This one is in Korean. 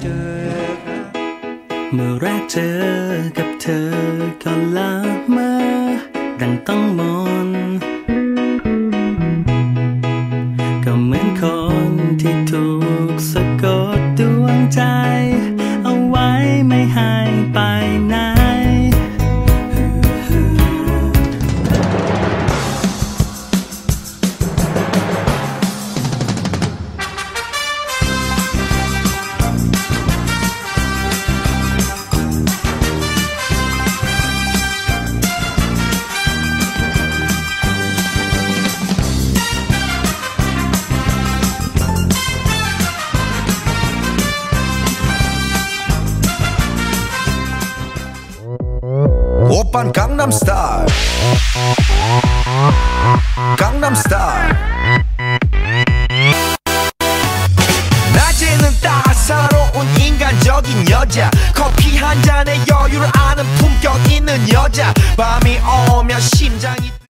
เจอ เมื่อแรกเจอกับเธอก็ละเมอดังต้องมนก็เหมือนคนที่ถูกสะกดดวงใจ 오빤 강남스타일. 강남스타일. 낮에는 따사로운 인간적인 여자. 커피 한 잔에 여유를 아는 품격 있는 여자. 밤이 오면 심장이